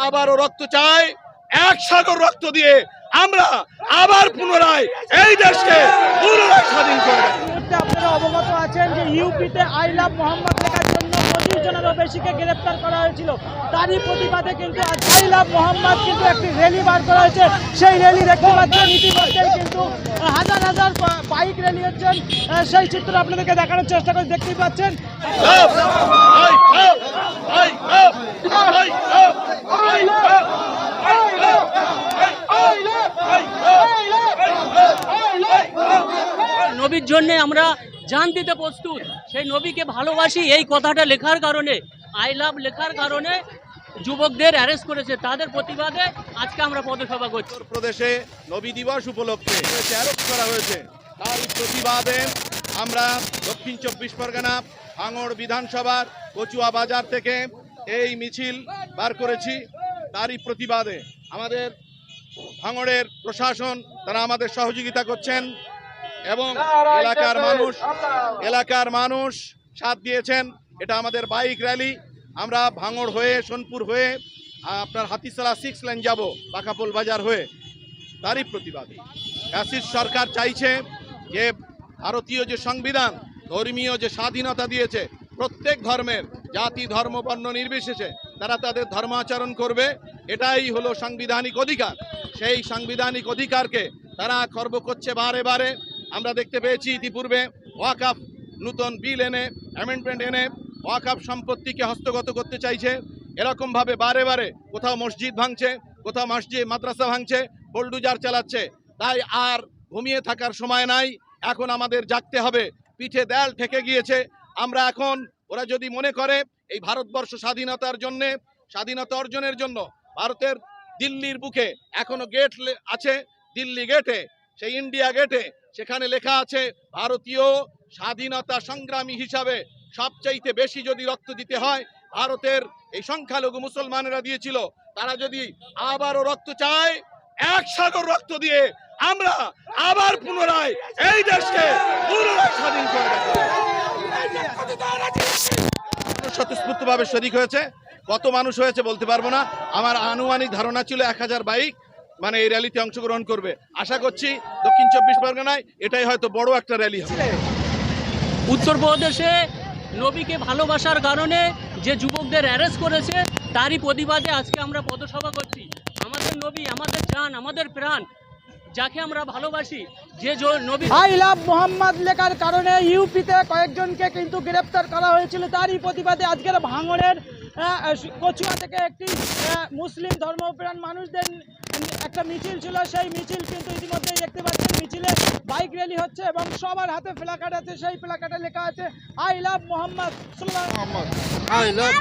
আবারও রক্ত চাই এক সাগর রক্ত দিয়ে আমরা আবার পুনরায় এই দেশকে পুনরায় স্বাধীন মুহূর্তে আপনারা অবগত আছেন যে ইউপিতে আই লাভ মোহাম্মদ লেখার জন্য পঁচিশ জনেরও বেশিকে গ্রেপ্তার করা হয়েছিল তারই প্রতিবাদে কিন্তু আই লাভ মোহাম্মদ কিন্তু একটি র্যালি বার করা হয়েছে সেই র্যালি দেখতে পাচ্ছেন ইতিমধ্যেই কিন্তু হাজার হাজার বাইক র্যালি হচ্ছেন সেই চিত্র আপনাদেরকে দেখানোর চেষ্টা করে দেখতেই পাচ্ছেন নবীর জন্যে আমরা জান দিতে প্রস্তুত। সেই নবীকে ভালোবাসি এই কথাটা লেখার কারণে আই লাভ লেখার কারণে যুবকদের অ্যারেস্ট করেছে। তাদের প্রতিবাদে আজকে আমরা পদসভা করছি। প্রদেশে নবী দিবস উপলক্ষে অ্যারেস্ট করা হয়েছে। তার প্রতিবাদে আমরা দক্ষিণ চব্বিশ পরগনা, ভাঙড় বিধানসভার কচুয়া বাজার থেকে এই মিছিল বার করেছি। তারই প্রতিবাদে আমাদের ভাঙড়ের প্রশাসন, তারা আমাদের সহযোগিতা করছেন। এবং এলাকার মানুষ এলাকার মানুষ সাথ দিয়েছেন। এটা আমাদের বাইক র্যালি। আমরা ভাঙড় হয়ে সোনপুর হয়ে আপনার হাতিসালা সিক্স লাইন যাব বাঁকাপোল বাজার হয়ে। তারই প্রতিবাদী। ফ্যাসিস্ট সরকার চাইছে যে ভারতীয় যে সংবিধান ধর্মীয় যে স্বাধীনতা দিয়েছে প্রত্যেক ধর্মের জাতি ধর্ম বর্ণ নির্বিশেষে তারা তাদের ধর্মাচরণ করবে। এটাই হলো সাংবিধানিক অধিকার। সেই সাংবিধানিক অধিকারকে তারা খর্ব করছে বারে বারে। আমরা দেখতে পেয়েছি ইতিপূর্বে ওয়াকাফ নূতন বিল এনে অ্যামেন্ডমেন্ট এনে ওয়াকাফ সম্পত্তিকে হস্তগত করতে চাইছে। এরকমভাবে বারে বারে কোথাও মসজিদ ভাঙছে, কোথাও মসজিদ, মাদ্রাসা ভাঙছে, বোল্ডুজার চালাচ্ছে। তাই আর ঘুমিয়ে থাকার সময় নাই। এখন আমাদের জাগতে হবে। পিঠে দেয়াল ঠেকে গিয়েছে। আমরা এখন, ওরা যদি মনে করে এই ভারতবর্ষ স্বাধীনতার জন্যে, স্বাধীনতা অর্জনের জন্য ভারতের দিল্লির বুকে এখনও গেট আছে, দিল্লি গেটে সেই ইন্ডিয়া গেটে সেখানে লেখা আছে, ভারতীয় স্বাধীনতা সংগ্রামী হিসাবে সবচাইতে বেশি যদি রক্ত দিতে হয়, ভারতের এই সংখ্যালঘু মুসলমানেরা দিয়েছিল। তারা যদি আবারও রক্ত চায়, এক সাগর রক্ত দিয়ে আমরা আবার পুনরায় এই দেশকে পুনরায় স্বাধীন করব স্বতঃস্ফূর্তভাবে শরিক হয়েছে। কত মানুষ হয়েছে বলতে পারব না। আমার আনুমানিক ধারণা ছিল এক হাজার বাইক। মানে এই র্যালিতে অংশগ্রহণ করবে। আশা করছি দক্ষিণ চব্বিশ পরগনায় এটাই হয়তো বড় একটা র্যালি হবে। উত্তরপ্রদেশে নবীকে ভালোবাসার কারণে যে যুবকদের অ্যারেস্ট করেছে তারই প্রতিবাদে আজকে আমরা পদসভা করছি। আমাদের নবী আমাদের জান আমাদের প্রাণ যাকে আমরা ভালোবাসি যে নবী আই লাভ মোহাম্মদ লেখার কারণে ইউপিতে কয়েকজনকে কিন্তু গ্রেপ্তার করা হয়েছিল। তারই প্রতিবাদে আজকের ভাঙনের কচুয়া থেকে একটি মুসলিম ধর্মপ্রাণ মানুষদের একটা মিছিল ছিল, সেই মিছিল কিন্তু ইতিমধ্যেই দেখতে পাচ্ছেন, মিছিলে বাইক র্যালি হচ্ছে এবং সবার হাতে প্লাকার্ড আছে, সেই প্লাকার্ডে লেখা আছে I love Mohammad I love